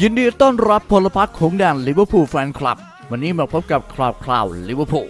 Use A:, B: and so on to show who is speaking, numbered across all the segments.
A: ยินดีต้อนรับพลพรรคของแดนลิเวอร์พูลแฟนคลับ วันนี้มาพบกับคราวคราวลิเวอร์พูล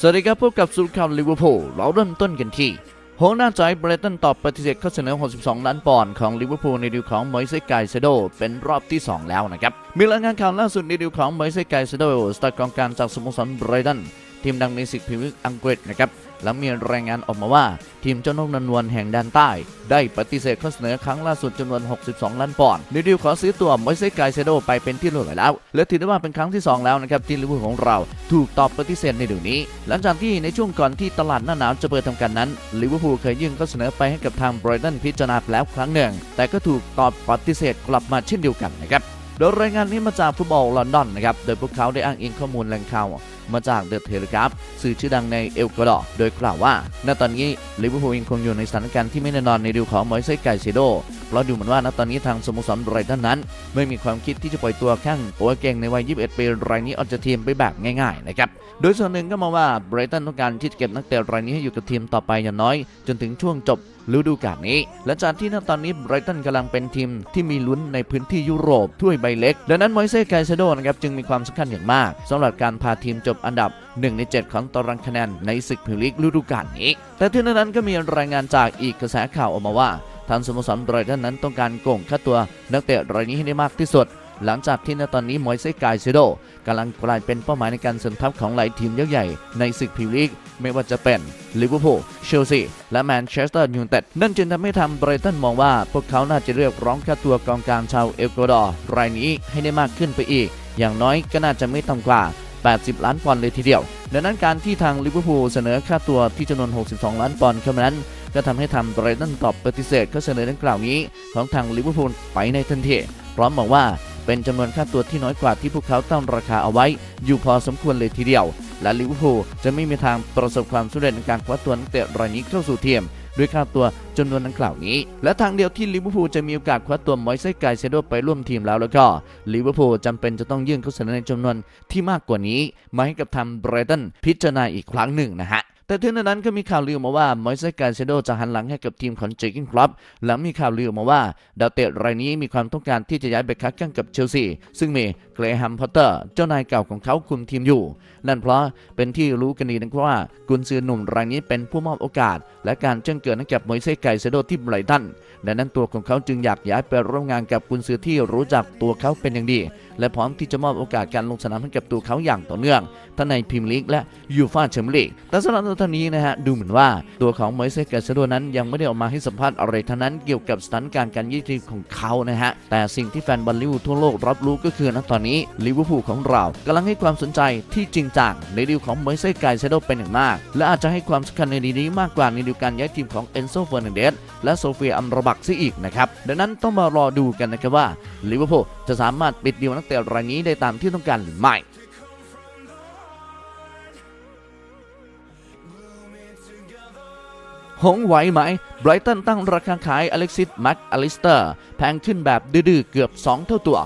A: สวัสดีครับพบกับสุดข่าวลิเวอร์พูลเราเริ่มต้นกันที่โหหน้าใจเบรตันตอบปฏิเสธข้อเสนอ 62 ล้านปอนด์ของลิเวอร์พูลในดีลของมอยเซสไกเซโดเป็นรอบที่ 2 แล้วนะครับมีรายงานข่าวล่าสุดในดีลของมอยเซสไกเซโดสตาร์กองกางจากสโมสรเบรตันทีมดังในศึกพรีเมียร์อังกฤษนะครับ หลังมีรายงานออกมาว่า ทีมเจ้านกนันวลแห่งแดนใต้ ได้ปฏิเสธข้อเสนอครั้งล่าสุดจำนวน 62 ล้านปอนด์ในดีลขอซื้อตัวมอยเซสไกเซโดไปเป็นที่เรียบร้อยแล้ว และถือได้ว่าเป็นครั้งที่ 2 แล้วนะครับที่ลิเวอร์พูลของเราถูกตอบปฏิเสธในเดี๋ยวนี้ หลังจากที่ในช่วงก่อนที่ตลาดหน้าหนาวจะเปิดทำการนั้นลิเวอร์พูลเคยยื่นข้อเสนอไปให้กับทางไบรตันพิจารณาไปแล้วครั้งหนึ่ง แต่ก็ถูกตอบปฏิเสธกลับมาเช่นเดียวกันนะครับ โดยรายงานนี้มาจากฟุตบอลลอนดอนนะครับ โดยพวกเขาได้อ้างอิงข้อมูลแหล่งข่าวมาจากเดอะเทเลกราฟสื่อชื่อดังในเอลกวาดอร์โดยกล่าวว่าณตอนนี้ลิเวอร์พูลยังคงอยู่ในสถานการณ์ที่ไม่แน่นอนในดีลของมอยเซสไกเซโดเพราะดูเหมือนว่าณตอนนี้ทางสโมสรไบรตันนั้น ไม่มีความคิดที่จะปล่อยตัวแข้งโอวเก่งในวัย 21 ปีรายนี้ออกจากทีมไปแบบง่ายๆนะครับโดยส่วนหนึ่งก็มองว่าไบรตันต้องการที่จะเก็บนักเตะรายนี้ให้อยู่กับทีมต่อไปอย่างน้อย จนถึงช่วงจบ ฤดูกาลนี้ และจากที่ณตอนนี้ไบรตันกำลังเป็นทีมที่มีลุ้นในพื้นที่ยุโรปถ้วยใบเล็ก ดังนั้นมอยเซ่ไกเซโดนะครับจึงมีความสำคัญอย่างมากสำหรับการพาทีมจบอันดับ 1 ใน 7 ของตารางคะแนนในศึกพรีเมียร์ลีกฤดูกาลนี้ แต่ที่นั้นก็มีรายงานจากอีกกระแสข่าวออกมาว่าทางสโมสรไบรตันนั้นต้องการโก่งค่าตัวนักเตะรายนี้ให้ได้มากที่สุด หลังจากที่ณตอนนี้มอยเซกาเซโด กำลังกลายเป็นเป้าหมายในการเสริมทัพของหลายทีมยักษ์ใหญ่ในศึกพรีเมียร์ลีกไม่ว่าจะเป็นลิเวอร์พูลเชลซีและแมนเชสเตอร์ยูไนเต็ดนั่นจึงทำให้ทางไบรตันมองว่า พวกเขาน่าจะเรียกร้องค่าตัวกองกลางชาวเอลกวาดอร์รายนี้ให้ได้มากขึ้นไปอีก อย่างน้อยก็น่าจะไม่ต่ำกว่า 80 ล้านปอนด์เลยทีเดียว ดังนั้นการที่ทางลิเวอร์พูลเสนอค่าตัวที่จำนวน 62 ล้านปอนด์เข้ามานั้น ก็ทำให้ทางไบรตันตอบปฏิเสธข้อเสนอดังกล่าวนี้ ของทางลิเวอร์พูลไปในทันทีพร้อมบอกว่า เป็นจำนวนค่าตัวที่น้อยกว่าที่พวกเขาตั้งราคาเอาไว้ อยู่พอสมควรเลยทีเดียว และลิเวอร์พูลจะไม่มีทางประสบความสำเร็จในการคว้าตัวนักเตะรายนี้เข้าสู่ทีมด้วยค่าตัวจำนวนดังกล่าวนี้ และทางเดียวที่ลิเวอร์พูลจะมีโอกาสคว้าตัวมอยเซสไกเซโดไปร่วมทีมแล้วแล้วก็ลิเวอร์พูลจำเป็นจะต้องยื่นข้อเสนอในจำนวนที่มากกว่านี้ มาให้กับทางไบรตันพิจารณาอีกครั้งหนึ่งนะฮะ แต่ถึงนั้นก็มีข่าวลือมาว่ามอยเซกาเซโดจะหันหลังให้กับทีมของเจอร์กินคลับหลังมีข่าวลือมาว่า ดาวเตะรายนี้มีความต้องการที่จะย้ายไปค้าแข่งกับเชลซีซึ่งมีเกรแฮมพอตเตอร์ เจ้านายเก่าของเขาคุมทีมอยู่ นั่นเพราะเป็นที่รู้กันดีนะครับว่า กุนซือหนุ่มรายนี้เป็นผู้มอบโอกาส และการแจ้งเกิดให้กับมอยเซกาเซโดที่ไบรตันดังนั้นตัวของเขาจึงอยากย้ายไปร่วมงานกับกุนซือที่รู้จักตัวเขาเป็นอย่างดีและพร้อมที่จะมอบโอกาสการลงสนามให้กับตัวเขาอย่างต่อเนื่องทั้งในพรีเมียร์ลีกและยูฟ่าแชมเปี้ยนลีกแต่สำหรับตอนนี้นะฮะดูเหมือนว่าตัวของมอยเซสกาเซโดนั้นยังไม่ได้ออกมาให้สัมภาษณ์อะไรทั้งนั้นเกี่ยวกับสถานการณ์การยืดทีมของเขานะฮะแต่สิ่งที่แฟนบอลลิเวอร์พูลทั่วโลกรับรู้ก็คือณตอนนี้ลิเวอร์พูลของเรากำลังให้ความสนใจที่จริงจังในดีลของมอยเซสกาเซโดเป็นอย่างมาก และอาจจะให้ความสำคัญในดีลนี้มากกว่าในดีลการย้ายทีมของเอนโซเฟอร์นันเดสและโซเฟียอัมรบักซะอีกนะครับดังนั้นต้องมารอดูกันนะครับว่าลิเวอร์พูลจะสามารถปิดดีลนักเตะรายนี้ได้ตามที่ต้องการหรือไม่หงไหวไหม ไบรตันตั้งราคาขายอเล็กซิส แม็กอลิสเตอร์ แพงขึ้นแบบดื้อเกือบ 2 เท่าตัว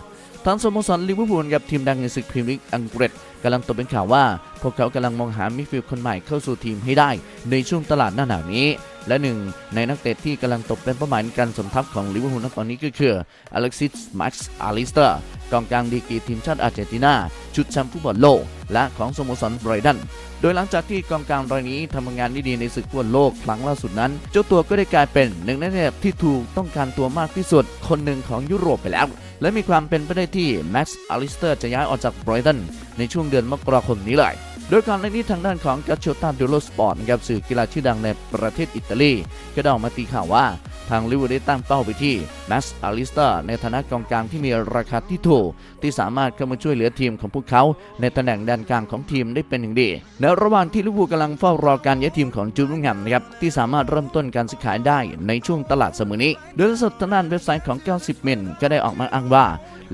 A: ทางสโมสรลิเวอร์พูลกับทีมดังในศึกพรีเมียร์ลีกอังกฤษกำลังตกเป็นข่าวว่า พวกเขากำลังมองหามิดฟิลด์คนใหม่เข้าสู่ทีมให้ได้ ในช่วงตลาดหน้าหนาวนี้ และหนึ่งในนักเตะที่กำลังตกเป็นเป้าหมายในการสมทัพของลิเวอร์พูลตอนนี้ก็คืออเล็กซิสแม็กอลิสเตอร์กองกลางดีกรีทีมชาติอาร์เจนตินา ชุดแชมป์ฟุตบอลโลก และของสโมสรไบรตันโดยหลังจากที่กองกลางรายนี้ทำงานได้ดีในศึกฟุตบอลโลกครั้งล่าสุดนั้น เจ้าตัวก็ได้กลายเป็นหนึ่งในนักเตะที่ถูกต้องการตัวมากที่สุดคนหนึ่งของยุโรปไปแล้ว และมีความเป็นไปได้ที่แม็กซ์อลิสเตอร์จะย้ายออกจากไบรตันในช่วงเดือนมกราคมนี้เลยโดยการเล่นนี้ทางด้านของกัชโชตาดูโลสปอร์ตนะครับสื่อกีฬาชื่อดังในประเทศอิตาลี ก็ได้ออกมาตีข่าวว่า ทางลิเวอร์ได้ตั้งเป้าไปที่แม็กซ์อลิสเตอร์ในฐานะกองกลางที่มีราคาที่ถูก ที่สามารถเข้ามาช่วยเหลือทีมของพวกเขา ในตำแหน่งแดนกลางของทีมได้เป็นอย่างดีในระหว่างที่ลิเวอร์พูลกำลังเฝ้ารอการย้ายทีมของจูดวิงแฮมนะครับที่สามารถเริ่มต้นการซื้อขายได้ในช่วงตลาดเสมอนี้ โดยล่าสุดทางด้านเว็บไซต์ของ 90มิลก็ได้ออกมาอ้างว่า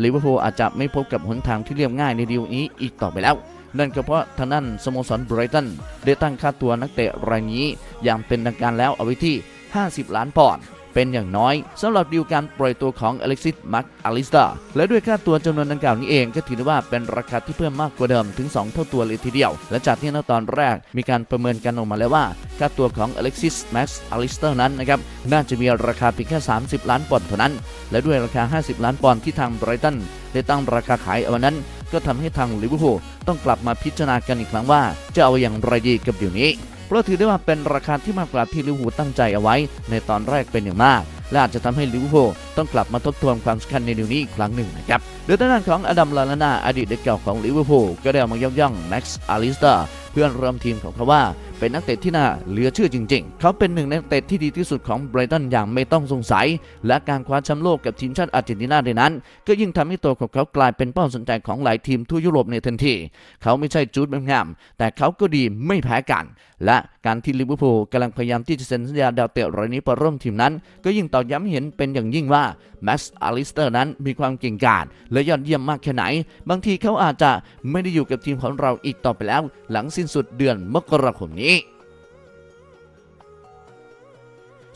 A: ลิเวอร์พูลอาจจะไม่พบกับหนทางที่เรียบง่ายในดีลนี้อีกต่อไปแล้วนั่นก็เพราะทางด้านสโมสรไบรตันได้ตั้งค่าตัวนักเตะรายนี้ อย่างเป็นทางการแล้วเอาไว้ที่ 50 ล้านปอนด์ เป็นอย่างน้อยสำหรับดีลการปล่อยตัวของอเล็กซิสมาร์กอลิสตาและด้วยค่าตัวจำนวนดังกล่าวนี้เองก็ถือได้ว่าเป็นราคาที่เพิ่มมากกว่าเดิมถึง 2 เท่าตัวเลยทีเดียว และจากที่ในตอนแรกมีการประเมินกันออกมาแล้วว่า ค่าตัวของอเล็กซิสแม็กซ์อลิสเตอร์นั้นนะครับน่าจะมีราคาเพียงแค่ 30 ล้านปอนด์เท่านั้น และด้วยราคา 50 ล้านปอนด์ที่ทางไบรตันได้ตั้งราคาขายเอาไว้นั้น ก็ทำให้ทางลิเวอร์พูลต้องกลับมาพิจารณากันอีกครั้งว่า จะเอาอย่างไรดีกับเดี๋ยวนี้ ราะถือได้ว่าเป็นราคาที่มากกว่าที่ลิเวอร์พูลตั้งใจเอาไว้ ในตอนแรกเป็นอย่างมาก และอาจจะทำให้ลิเวอร์พูลต้องกลับมาทบทวนความสำคัญในเดือนนี้อีกครั้งหนึ่งนะครับโดยทางด้านของอดัมลาลานาอดีตเด็กเก่าของลิเวอร์พูลก็ได้มายกย่องแม็กซ์อาริสตาเพื่อนร่วมทีมของเขาว่าเป็นนักเตะที่น่าเหลือเชื่อจริง ๆ เขาเป็นหนึ่งในนักเตะที่ดีที่สุดของไบรตันอย่างไม่ต้องสงสัย และการคว้าแชมป์โลกกับทีมชาติอาร์เจนตินาในนั้น ก็ยิ่งทำให้ตัวของเขากลายเป็นเป้าสนใจของหลายทีมทั่วยุโรปในทันที เขาไม่ใช่จูดเบมงามแต่เขาก็ดีไม่แพ้กัน และการที่ลิเวอร์พูลกำลังพยายามที่จะเซ็นสัญญาดาวเตะรายนี้ไปร่วมทีมนั้น ก็ยิ่งตอกย้ำเห็นเป็นอย่างยิ่งว่าแม็กซ์อาริสเตอร์นั้นมีความเก่งกาจและยอดเยี่ยมมากแค่ไหน บางทีเขาอาจจะไม่ได้อยู่กับทีมของเราอีกต่อไปแล้ว หลังสิ้นสุดเดือนมกราคมนี้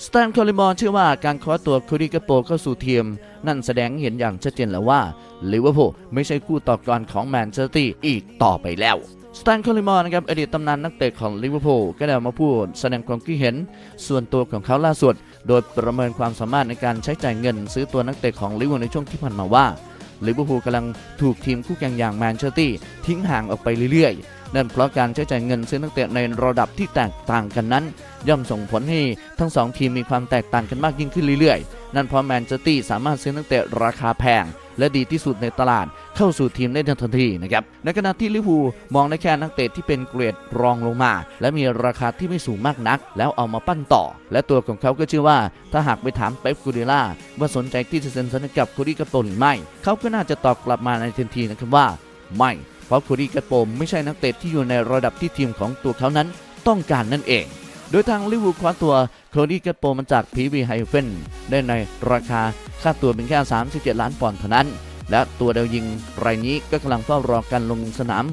A: สแตนคอลิมอร์เชื่อว่าการคว้าตัวคูริกโปเข้าสู่ทีม นั่นแสดงเห็นอย่างชัดเจนแล้วว่าลิเวอร์พูลไม่ใช่คู่ต่อกรของแมนเชสเตอร์อีกต่อไปแล้วสแตนคอลิมอร์นะครับอดีตตำนานนักเตะของลิเวอร์พูลก็ได้มาพูดแสดงความคิดเห็น ส่วนตัวของเขาล่าสุด โดยประเมินความสามารถในการใช้จ่ายเงิน ซื้อตัวนักเตะของลิเวอร์พูลในช่วงที่ผ่านมาว่า ลิเวอร์พูลกำลังถูกทีมคู่แข่งอย่างแมนเชสเตอร์ทิ้งห่างออกไปเรื่อยๆ นั่นเพราะการใช้จ่ายเงินซื้อนักเตะในระดับที่แตกต่างกันนั้น ย่อมส่งผลให้ทั้งสองทีมมีความแตกต่างกันมากยิ่งขึ้นเรื่อยๆ นั่นเพราะแมนเชสเตอร์สามารถซื้อนักเตะราคาแพง และดีที่สุดในตลาดเข้าสู่ทีมได้ทันทีนะครับในขณะที่ลิเวอร์พูลมองได้แค่นักเตะที่เป็นเกรดรองลงมา และมีราคาที่ไม่สูงมากนัก แล้วเอามาปั้นต่อ และตัวของเขาก็เชื่อว่า ถ้าหากไปถามเป๊ปกูเดล่าว่าสนใจที่จะเซ็นสัญญากับคูริกาโปหรือไม่ เขาก็น่าจะตอบกลับมาในทันทีนะครับว่า ไม่เพราะคูริกาโปไม่ใช่นักเตะที่อยู่ในระดับที่ทีมของตัวเขานั้นต้องการนั่นเอง โดยทางลิเวอร์พูลคว้าตัวโคดี้กัตโปมาจากพีวีไฮเฟนได้ในราคา ค่าตัวเป็นแค่ 37 ล้านปอนด์เท่านั้น และตัวดาวยิงรายนี้ก็กำลังเฝ้ารอการลงสนาม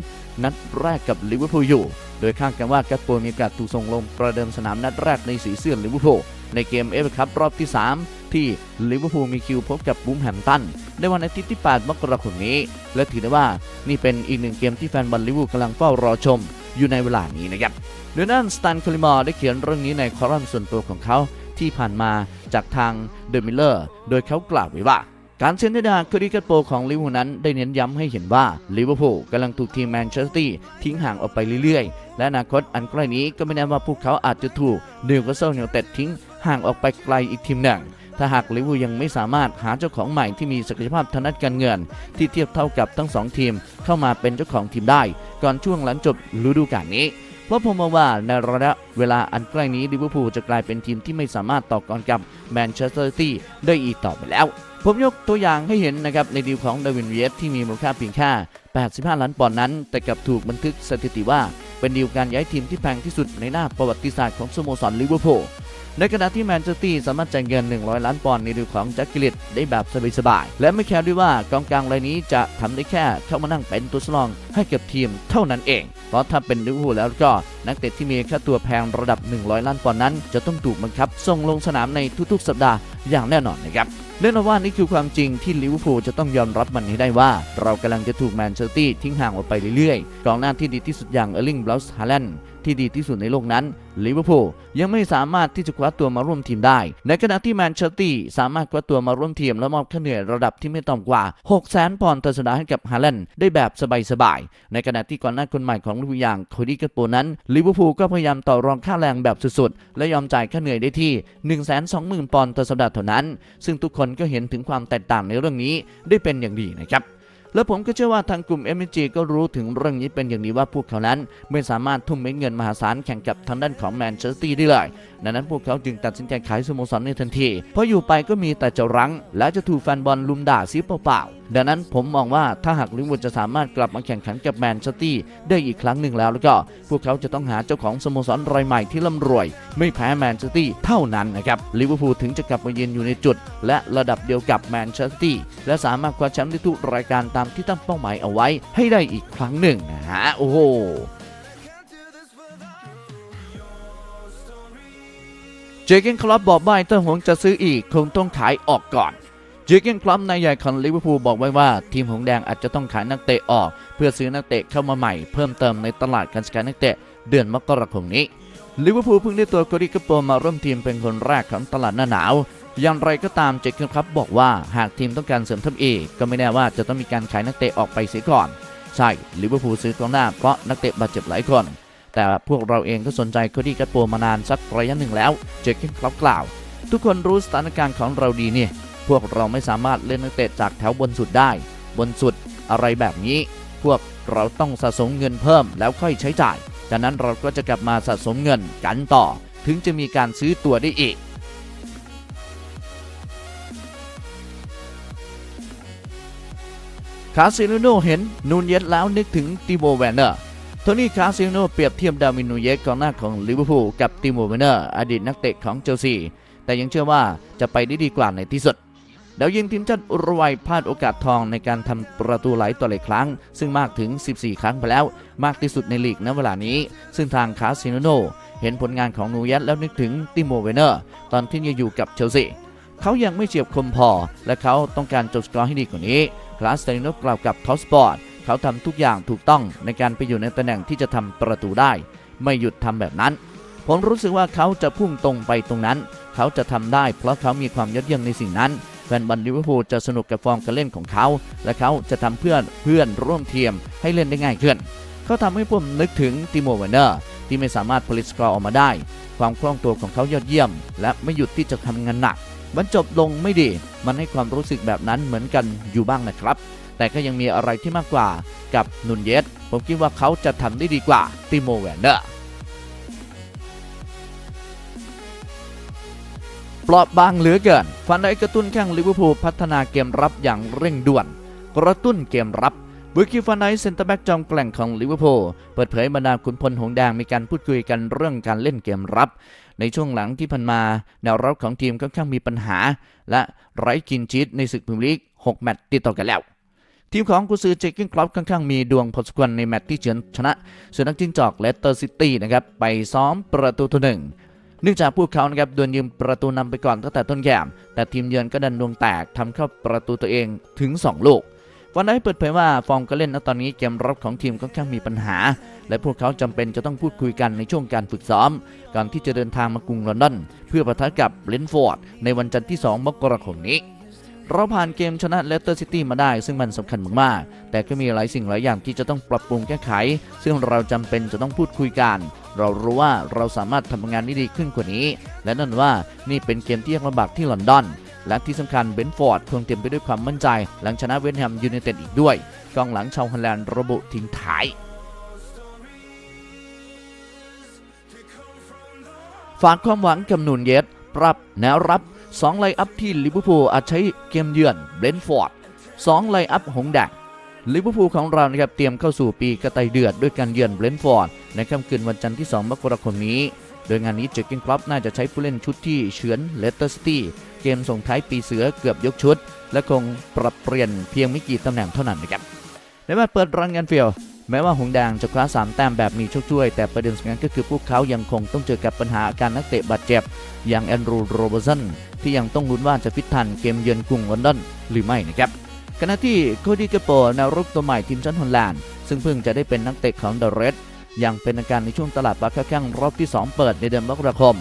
A: นัดแรกกับลิเวอร์พูลอยู่ โดยคาดกันว่ากัตโปมีโอกาสถูกส่งลงประเดิมสนามนัดแรกในสีเสื้อลิเวอร์พูลในเกมเอฟคัพรอบที่ 3 ที่ลิเวอร์พูลมีคิวพบกับบูมแฮมตัน ในวันอาทิตย์ที่ 8 มกราคมนี้ และถือได้ว่านี่เป็นอีกหนึ่งเกมที่แฟนบอลลิเวอร์พูลกำลังเฝ้ารอชมอยู่ในเวลานี้นะครับโดยด้นสแตนคลิมอร์ได้เขียนเรื่องนี้ในคอลัมน์ส่วนตัวของเขา ที่ผ่านมาจากทางเดอะมิลเลอร์โดยเขากล่าวไว้ว่าการเซ็นสัญญาคริกตโปของลิเวอร์พูลนั้นได้เน้นย้ำให้เห็นว่าลิเวอร์พูลกำลังถูกทีมแมนเชสเตอร์ทิ้งห่างออกไปเรื่อยๆ และอนาคตอันใกล้นี้ก็ไม่แน่ว่าพวกเขาอาจจะถูกนิวคาสเซิลยูไนเต็ดทิ้งห่างออกไปไกลอีกทีมหนึ่ง ถ้าหากลิเวอร์พูลยังไม่สามารถหาเจ้าของใหม่ที่มีศักยภาพทางด้านการเงิน ที่เทียบเท่ากับทั้งสองทีมเข้ามาเป็นเจ้าของทีมได้ ก่อนช่วงหลังจบฤดูกาลนี้ ราะผมมองว่าในระยะเวลาอันใกล้นี้ลิเวอร์พูลจะกลายเป็นทีมที่ไม่สามารถต่อกรกับแมนเชสเตอร์ซิตี้ได้อีกต่อไปแล้ว ผมยกตัวอย่างให้เห็นนะครับในดีลของดาวินเวียสที่มีมูลค่าเพียงแค่85 ล้านปอนด์นั้น แต่กลับถูกบันทึกสถิติว่าเป็นดีลการย้ายทีมที่แพงที่สุดในหน้าประวัติศาสตร์ของสโมสรลิเวอร์พูล ในขณะที่แมนเชสเตอร์สามารถจ่ายเงิน 100 ล้านปอนด์ในดีลของแจ็คกิลเลตได้แบบสบายๆ และไม่แคร์ด้วยว่ากองกลางรายนี้จะทำได้แค่เข้ามานั่งเป็นตัวสำรองให้กับทีมเท่านั้นเอง เพราะถ้าเป็นลิเวอร์พูลแล้วก็นักเตะที่มีค่าตัวแพงระดับ 100 ล้านปอนด์นั้น จะต้องถูกบังคับส่งลงสนามในทุกๆ สัปดาห์อย่างแน่นอนนะครับแน่นอนว่านี่คือความจริงที่ลิเวอร์พูลจะต้องยอมรับมันให้ได้ว่า เรากำลังจะถูกแมนเชสเตอร์ทิ้งห่างออกไปเรื่อยๆ กองหน้าที่ดีที่สุดอย่างเออร์ลิง บลัสฮาแลนด์ ที่ดีที่สุดในโลกนั้นลิเวอร์พูลยังไม่สามารถที่จะคว้าตัวมาร่วมทีมได้ ในขณะที่แมนเชสเตอร์สามารถคว้าตัวมาร่วมทีมและมอบค่าเหนื่อยระดับที่ไม่ต่ำกว่า 6 0 0 0 0ปอนด์ต่อสัปดาห์ให้กับฮาแลนด์ได้แบบสบายๆ ในขณะที่ก่อนหน้าคนใหม่ของลิเวอร์พูลอย่างโคดี้กัตโปนั้นลิเวอร์พูลก็พยายามต่อรองค่าแรงแบบสุดๆ และยอมจ่ายค่าเหนื่อยได้ที่ 120,000ปอนด์ต่อสัปดาห์เท่านั้น ซึ่งทุกคนก็เห็นถึงความแตกต่างในเรื่องนี้ได้เป็นอย่างดีนะครับ และผมก็เชื่อว่าทางกลุ่ม m อ g ก็รู้ถึงเรื่องนี้เป็นอย่างดีว่าพวกเขานั้น ไม่สามารถทุ่มเม็ดเงินมหาศาลแข่งกับทางด้านของแมนเชสเตอร์ได้เลยดังนั้นพวกเขาจึงตัดสินใจขายสโมสรในทันที เพราะอยู่ไปก็มีแต่จะรั้ง และจะถูกแฟนบอลลุมด่าซิเปล่าๆ ดังนั้นผมมองว่าถ้าหากลิเวอร์พูลจะสามารถกลับมาแข่งขันกับแมนเชสเตอร์ซิตี้ได้อีกครั้งหนึ่งแล้วแล้วก็พวกเขาจะต้องหาเจ้าของสโมสรรายใหม่ที่ร่ำรวย ไม่แพ้แมนเชสเตอร์ซิตี้เท่านั้นนะครับลิเวอร์พูลถึงจะกลับมายืนอยู่ในจุด และระดับเดียวกับแมนเชสเตอร์ซิตี้และสามารถคว้าแชมป์ได้ทุกรายการตามที่ตั้งเป้าหมายเอาไว้ให้ได้อีกครั้งหนึ่งนะฮะโอ้โหเจเกนคลับบอกว่าถ้าหงจะซื้ออีกคงต้องขายออกก่อน เจอร์เกนคลับนายใหญ่ของลิเวอร์พูลบอกไว้ว่า ทีมหงแดงอาจจะต้องขายนักเตะออก เพื่อซื้อนักเตะเข้ามาใหม่เพิ่มเติมในตลาดการซื้อนักเตะเดือนมกราคมนี้ลิเวอร์พูลเพิ่งได้ตัวโกดิกโปมาร่วมทีมเป็นคนแรกของตลาดหน้าหนาวอย่างไรก็ตามเจคเกนครับบอกว่าหากทีมต้องการเสริมทัพเอกก็ไม่แน่ว่าจะต้องมีการขายนักเตะออกไปเสียก่อน ใช่ลิเวอร์พูลซื้อกองหน้าเพราะนักเตะบาดเจ็บหลายคน แต่พวกเราเองก็สนใจโคดี้กัตโปมานานสักระยะหนึ่งแล้ว เจคเกนครับกล่าว ทุกคนรู้สถานการณ์ของเราดีเนี่ย พวกเราไม่สามารถเล่นนักเตะจากแถวบนสุดได้ บนสุดอะไรแบบนี้ พวกเราต้องสะสมเงินเพิ่มแล้วค่อยใช้จ่ายจากนั้นเราก็จะกลับมาสะสมเงินกันต่อ ถึงจะมีการซื้อตัวได้อีกคาซิโนโนเห็นนูนเยสแล้วนึกถึงติโมแวนเนอร์โทนี่คาซิโนเปรียบเทียบดาวินนูเยสกองหน้าของลิเวอร์พูลกับติโมแวนเนอร์อดีตนักเตะของเชลซีแต่ยังเชื่อว่าจะไปได้ดีกว่าในที่สุด ดาวยิงทีมชาติอุรุกวัยพลาดโอกาสทองในการทำประตูหลายต่อหลายครั้ง ซึ่งมากถึง 14 ครั้งไปแล้ว มากที่สุดในลีกณเวลานี้ ซึ่งทางคาซิโนโน เห็นผลงานของนูเยสแล้วนึกถึงติโมเวเนอร์ ตอนที่ยังอยู่กับเชลซีเขายังไม่เฉียบคมพอ และเขาต้องการจบสกอร์ให้ดีกว่านี้ คลาสเตนิโนกล่าวกับทอสปอร์ตเขาทำทุกอย่างถูกต้องในการไปอยู่ในตำแหน่งที่จะทำประตูได้ ไม่หยุดทำแบบนั้น ผมรู้สึกว่าเขาจะพุ่งตรงไปตรงนั้น เขาจะทำได้ เพราะเขามีความยอดเยี่ยมในสิ่งนั้น แฟนบอลลิเวอร์พูลจะสนุกกับฟอร์มการเล่นของเขา และเขาจะทำเพื่อนเพื่อนร่วมทีมให้เล่นได้ง่ายขึ้นเขาทำให้ผมนึกถึงติโมเวนเนอร์ที่ไม่สามารถผลิตสกอร์ออกมาได้ ความคล่องตัวของเขายอดเยี่ยม และไม่หยุดที่จะทำงานหนักมันจบลงไม่ดี มันให้ความรู้สึกแบบนั้นเหมือนกันอยู่บ้างนะครับ แต่ก็ยังมีอะไรที่มากกว่ากับนุนเยสผมคิดว่าเขาจะทำได้ดีกว่าติโมแวนเนอร์ เปราะบางเหลือเกินฟันได้กระตุ้นแข้งลิเวอร์พูลพัฒนาเกมรับอย่างเร่งด่วน กระตุ้นเกมรับบุกิฟันไดเซนเตอร์แบ็กจอมแกล่งของลิเวอร์พูลเปิดเผยบรรดาขุนพลหงแดงมีการพูดคุยกันเรื่องการเล่นเกมรับ ในช่วงหลังที่ผ่านมา แนวรับของทีมค่อนข้างมีปัญหา และไร้กินชีตในศึกพรีเมียร์ลีก 6 แมตช์ติดต่อกันแล้ว ทีมของกุซือเจคกินคลับค่อนข้างมีดวงพอสมควรในแมตช์ที่เฉือนชนะสุนัขจิ้งจอกเลสเตอร์ซิตี้นะครับไปซ้อมประตูต่อหนึ่ง เนื่องจากพวกเขานะครับดวลยืมประตูนำไปก่อนตั้งแต่ต้นเกมแต่ทีมเยือนก็ดันดวงแตกทำเข้าประตูตัวเองถึง 2 ลูกวันนี้เปิดเผยว่าฟอร์มการเล่นณตอนนี้เกมรับของทีมค่อนข้างมีปัญหา และพวกเขาจำเป็นจะต้องพูดคุยกันในช่วงการฝึกซ้อม ก่อนที่จะเดินทางมากรุงลอนดอน เพื่อปะทะกับเลนฟอร์ดในวันจันทร์ที่ 2 มกราคมนี้ เราผ่านเกมชนะเลสเตอร์ซิตี้มาได้ ซึ่งมันสำคัญมากๆ แต่ก็มีหลายสิ่งหลายอย่างที่จะต้องปรับปรุงแก้ไข ซึ่งเราจำเป็นจะต้องพูดคุยกัน เรารู้ว่าเราสามารถทำงานได้ดีขึ้นกว่านี้ และนั่นว่านี่เป็นเกมที่ยากลำบากที่ลอนดอน และที่สำคัญเบนฟอร์ดคงเต็มไปด้วยความมั่นใจ หลังชนะเวสต์แฮมยูไนเต็ดอีกด้วยกองหลังชาวฮอลแลนด์ระบุทิ้งท้ายฝากความหวังกับนุนเยสปรับแนวรับ 2 ไลน์อัพที่ลิเวอร์พูลอาจใช้เกมเยือนเบรนฟอร์ด 2 ไลน์อัพหงแดง ลิเวอร์พูลของเรานะครับเตรียมเข้าสู่ปีกระต่ายเดือดด้วยการเยือนเบรนฟอร์ดในค่ำคืนวันจันทร์ที่ 2 มกราคมนี้ โดยงานนี้เจอร์เกนคลับน่าจะใช้ผู้เล่นชุดที่เฉือนเลสเตอร์ซิตี้เกมส่งท้ายปีเสือเกือบยกชุด และคงปรับเปลี่ยนเพียงไม่กี่ตำแหน่งเท่านั้นนะครับในวันเปิดรันงานเฟียวแม้ว่าหงแดงจะคว้าสามแต้มแบบมีโชคช่วย แต่ประเด็นสำคัญก็คือพวกเขายังคงต้องเจอกับปัญหาอาการนักเตะบาดเจ็บ อย่างแอนดรูโรเบอร์สันที่ยังต้องลุ้นว่าจะฟิตทันเกมเยือนกรุงลอนดอนหรือไม่นะครับ ณะที่โคดีเกโปแนวรุกตัวใหม่ทีมชาติฮอลแลนด์ ซึ่งเพิ่งจะได้เป็นนักเตะของเดอะเรดยังเป็นอาการในช่วงตลาดปลาแข้งรอบที่ 2 เปิดในเดือนมกราคม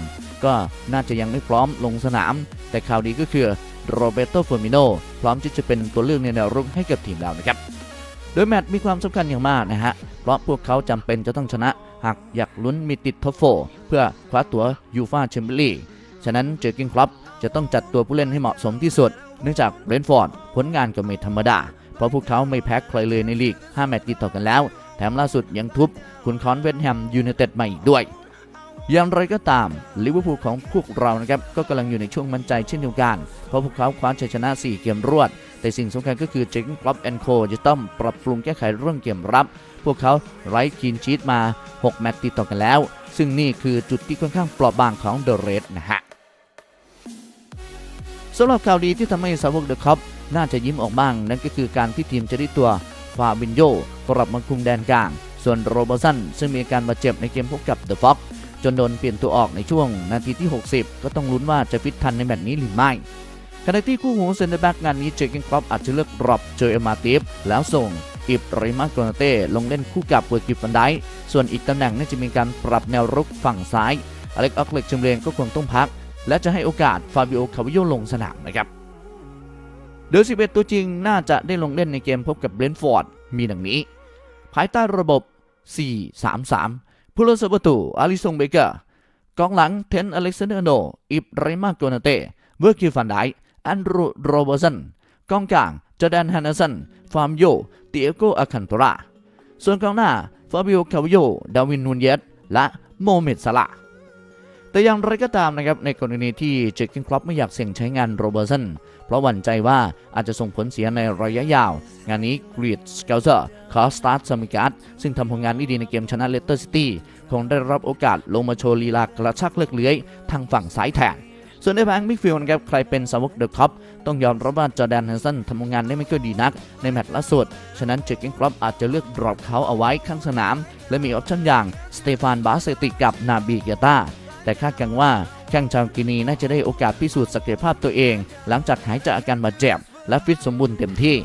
A: ก็น่าจะยังไม่พร้อมลงสนาม แต่ข่าวดีก็คือโรเบโตเฟอร์มิโนพร้อมที่จะเป็นตัวเลือกในแนวรุกให้กับทีมแล้วนะครับ โดยแมตช์มีความสำคัญอย่างมากนะฮะ เพราะพวกเขาจำเป็นจะต้องชนะ หากอยากลุ้นมีติดท็อปโฟเพื่อคว้าตั๋วยูฟาแชมเปี้ยนลีกฉะนั้นเจอร์กินคลับจะต้องจัดตัวผู้เล่นให้เหมาะสมที่สุด เนื่องจากเบรนฟอร์ดผลงานก็ไม่ธรรมดา เพราะพวกเขาไม่แพ้ใครเลยในลีก 5 แมตช์ติดต่อกันแล้ว แถมล่าสุดยังทุบคุณคอนเวนแฮมยูไนเต็ดมาอีกด้วย อย่างไรก็ตามลิเวอร์พูลของพวกเรานะครับก็กำลังอยู่ในช่วงมั่นใจเช่นเดียวกัน เพราะพวกเขาคว้าชัยชนะ 4 เกมรวด แต่สิ่งสำคัญก็คือเจคกลับแอนโคจะต้องปรับปรุงแก้ไขเรื่องเกมรับ พวกเขาไร้คีนชีตมา 6 แมตช์ติดต่อกันแล้ว ซึ่งนี่คือจุดที่ค่อนข้างเปราะบางของเดอะเรดนะฮะ สำหรับข่าวดีที่ทำให้สาวกเดอะคัพน่าจะยิ้มออกบ้าง นั่นก็คือการที่ทีมจะได้ตัวฟาบินโยกลับมาคุมแดนกลาง ส่วนโรเบอร์สันซึ่งมีอาการบาดเจ็บในเกมพบกับเดอะฟ็อกจนโดนเปลี่ยนตัวออกในช่วงนาทีที่ 60 ก็ต้องลุ้นว่าจะฟิตทันในแมตช์นี้หรือไม่ขณะที่คู่หูเซนเตอร์แบ็กงานนี้เจอร์เกนครอปอาจจะเลือกดรอปเจอเอมาติฟแล้วส่งอิบริมาโกนาเต้ลงเล่นคู่กับเวอร์กิฟฟันไดค์ส่วนอีกตำแหน่งน่าจะมีการปรับแนวรุกฝั่งซ้ายอเล็กออกเล็กชมเรียนก็คงต้องพัก และจะให้โอกาสฟาบิโอคาวิโยลงสนามนะครับโดย 11 ตัวจริงน่าจะได้ลงเล่นในเกมพบกับเบรนฟอร์ดมีดังนี้ ภายใต้ระบบ 4-3-3 ผู้เล่นเซอร์ประตูอาริซงเบเกอร์กองหลังเทนอเล็กซานเดอร์โน อิบไรมาโกนาเต้เวอร์กิฟันไดแอนดรูโรเบอร์สันกองกลางจอแดนฮันเนสัน ฟาร์มโยเตียโกอาคันโตรา ส่วนกองหน้า ฟาบิโอคาวิโย ดาวินนูนเยสและโมเมดซาลา แต่อย่างไรก็ตามนะครับในกรณีที่เจคกินครอปไม่อยากเสี่ยงใช้งานโรเบอร์สันเพราะหวั่นใจว่าอาจจะส่งผลเสียในระยะยาว งานนี้กรีดสเกลเซอร์ขอสตาร์ทซามิกัสซึ่งทำผลงานได้ดีในเกมชนะเลสเตอร์ซิตี้คงได้รับโอกาสลงมาโชว์ลีลากระชักเลือกเลื้อยทางฝั่งซ้ายแทนส่วนในแบงค์มิดฟิลด์นะครับใครเป็นสาวกเดอะคัพต้องยอมรับว่าจอแดนฮันสันทำผลงานได้ไม่ค่อยดีนัก ในแมตช์ล่าสุด ฉะนั้นเจคกินครอปอาจจะเลือกดรอปเขาเอาไว้ข้างสนาม และมีออปชั่นอย่างสเตฟานบาเซติกับนาบีเกตา แต่คาดกันว่าแข้งชาวกินีน่าจะได้โอกาสพิสูจน์ศักยภาพตัวเอง หลังจากหายจากอาการบาดเจ็บและฟิตสมบูรณ์เต็มที่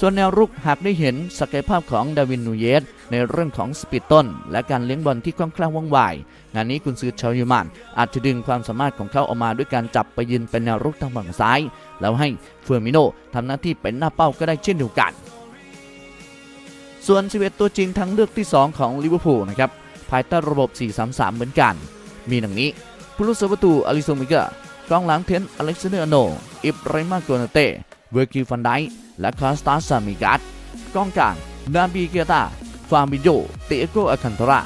A: ส่วนแนวรุกหากได้เห็นศักยภาพของดาวินนูเยสในเรื่องของสปีดต้น และการเลี้ยงบอลที่คล่องแคล่วว่องไวงานนี้กุนซือชาวเยอรมันอาจจะดึงความสามารถของเขาออกมาด้วยการจับไปยืนเป็นแนวรุกทางฝั่งซ้าย แล้วให้เฟอร์มิโนทำหน้าที่เป็นหน้าเป้าก็ได้เช่นเดียวกัน ส่วน11ตัวจริงทางเลือกที่ 2 ของลิเวอร์พูลนะครับภายใต้ระบบ 4-3-3 เหมือนกัน มีดังนี้ ผู้รักษาประตูอลิโซมิกากองหลังเทนอเล็กซานเดอร์โน อิบราฮิมาโกนาเต้ เวอร์กิฟันไดและคาสตาซามิกัสกองกลาง นาบีเกตา ฟาบิโยเตโกอาคันโตรา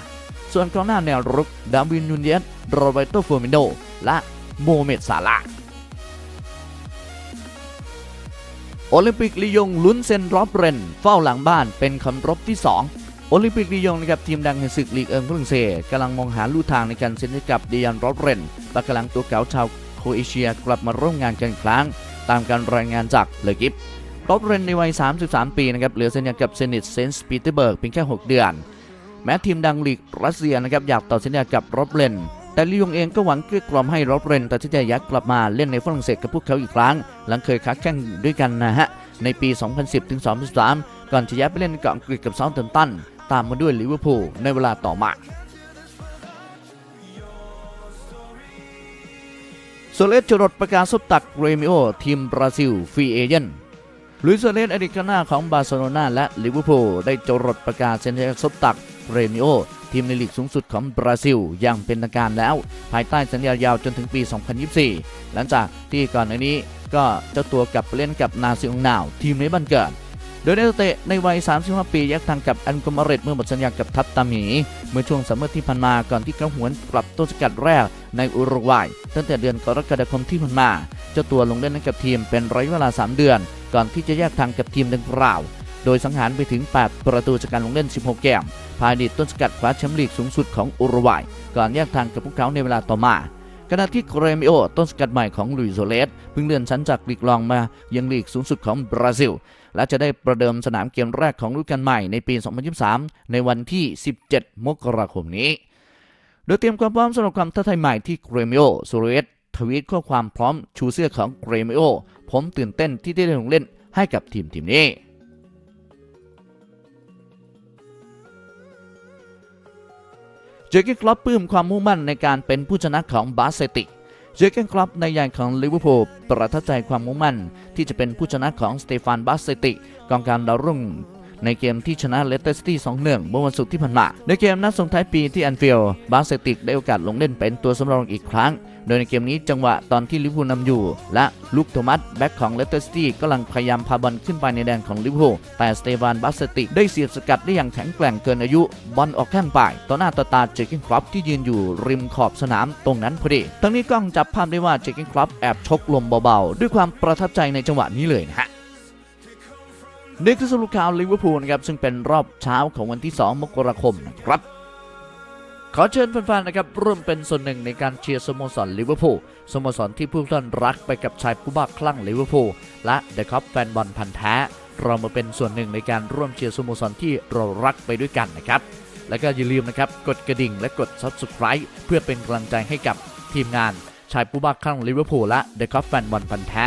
A: ส่วนกองหน้าแนวรุก ดาวินนูนเยสโรเบโตฟอร์มิโน และโมเมดซาลาโอลิมปิกลียงลุ้นเซนรอบเรน เฝ้าหลังบ้านเป็นคำรบที่ 2 โอลิมปิกลียงนะครับทีมดังในศึกลีกเอิงฝรั่งเศสกำลังมองหาลู่ทางในการเซ็นให้กับเดียนรอบเรนปากกำลังตัวเก๋าชาวโคเอเชียกลับมาร่วมงานกันครั้ง ตามการรายงานจากเลกิฟรอบเรนในวัย 33 ปีนะครับเหลือสัญญากับเซนิตเซนต์ปีเตอร์เบิร์กเพียงแค่ 6 เดือน แม้ทีมดังลีกรัสเซียนะครับอยากต่อสัญญากับรอบเรนแต่ลียงเองก็หวังเกลี้ยกล่อมให้รอบเรนตัดสินใจยักกลับมาเล่นในฝรั่งเศสกับพวกเขาอีกครั้ง หลังเคยค้าแข่งด้วยกันนะฮะในปี 2010-2013 ก่อนจะย้ายไปเล่นกับอังกฤษกับเซาท์แฮมป์ตัน ตามมาด้วยลิเวอร์พูลในเวลาต่อมาโซเลสจรดประกาศซบตักเรมิโอทีมบราซิลฟรีเอเจนต์ลุยโซเลสอดีตกองหน้าของบาร์เซโลนาและลิเวอร์พูลได้จรดประกาศเซ็นสัญญาซบตักเรมิโอทีมในลีกสูงสุดของบราซิลอย่างเป็นทางการแล้ว ภายใต้สัญญายาวจนถึงปี 2024 หลังจากที่ก่อนหน้านี้ก็เจ้าตัวกลับเล่นกับนาซิองนาว ทีมในบ้านเกิด โดยนักเตะในวัย 35 ปีแยกทางกับอันกมาเรตเมื่อหมดสัญญากับทัพตาหมี เมื่อช่วงซัมเมอร์ที่ผ่านมาก่อนที่เขาหวนกลับต้นสกัดแรกในอุรุกวัย ตั้งแต่เดือนกรกฎาคมที่ผ่านมา เจ้าตัวลงเล่นให้กับทีมเป็นระยะเวลา 3 เดือน ก่อนที่จะแยกทางกับทีมดังกล่าว โดยสังหารไปถึง 8 ประตูจากการลงเล่น 16แกมภายในต้นสกัดคว้าแชมป์ลีกสูงสุดของอุรุกวัย ก่อนแยกทางกับพวกเขาในเวลาต่อมาขณะที่เกรมิโอต้นสกัดใหม่ของลุยโซเลสเพิ่งเลื่อนชั้นจากลีกรองมายังลีกสูงสุดของบราซิล และจะได้ประเดิมสนามเกมแรกของฤดูกาลใหม่ในปี 2023 ในวันที่ 17 มกราคมนี้ โดยเตรียมความพร้อมสำหรับความท้าทายใหม่ที่เกรมิโอโซเลสทวีตข้อความพร้อมชูเสื้อของเกรมิโอผมตื่นเต้นที่ได้ลงเล่นให้กับทีมทีมนี้เจอร์เกนคลับปลื้มความมุ่งมั่นในการเป็นผู้ชนะของบาสเซติก เจอร์เกนคลับในยานของลิเวอร์พูลประทับใจความมุ่งมั่น ที่จะเป็นผู้ชนะของสเตฟานบาสเซติกองการดาวรุ่ง ในเกมที่ชนะเลสเตอร์ซิตี้2-1 เมื่อวันศุกร์ที่ผ่านมา ในเกมนัดส่งท้ายปีที่แอนฟิลด์บาสเซติกได้โอกาสลงเล่นเป็นตัวสำรองอีกครั้ง โดยในเกมนี้จังหวะตอนที่ลิเวอร์พูลนำอยู่ และลูกโทมัสแบ็กของเลสเตอร์ซิตี้กำลังพยายามพาบอลขึ้นไปในแดนของลิเวอร์พูลแต่สเตฟานบาสเซติกได้เสียบสกัดได้อย่างแข็งแกร่งเกินอายุบอลออกข้างไปต่อหน้าต่อตาเจคกินครอปที่ยืนอยู่ริมขอบสนามตรงนั้นพอดีทั้งนี้กล้องจับภาพได้ว่าเจคกินครอปแอบชกลมเบาๆ ด้วยความประทับใจในจังหวะนี้เลยนะฮะ นี่คือสรุปข่าวลิเวอร์พูลนะครับซึ่งเป็นรอบเช้าของวันที่ 2 มกราคมนะครับขอเชิญแฟนๆนะครับร่วมเป็นส่วนหนึ่งในการเชียร์สโมสรลิเวอร์พูลสโมสรที่ผู้ท่านรักไปกับชายผู้บ้าคลั่งลิเวอร์พูลและเดอะคัพแฟนบอลพันธ์แท้ เรามาเป็นส่วนหนึ่งในการร่วมเชียร์สโมสรที่เรารักไปด้วยกันนะครับ แล้วก็อย่าลืมนะครับกดกระดิ่งและกด Subscribe เพื่อเป็นกำลังใจให้กับทีมงานชายผู้บ้าคลั่งลิเวอร์พูลและเดอะคอฟแฟนบอลพันธ์แท้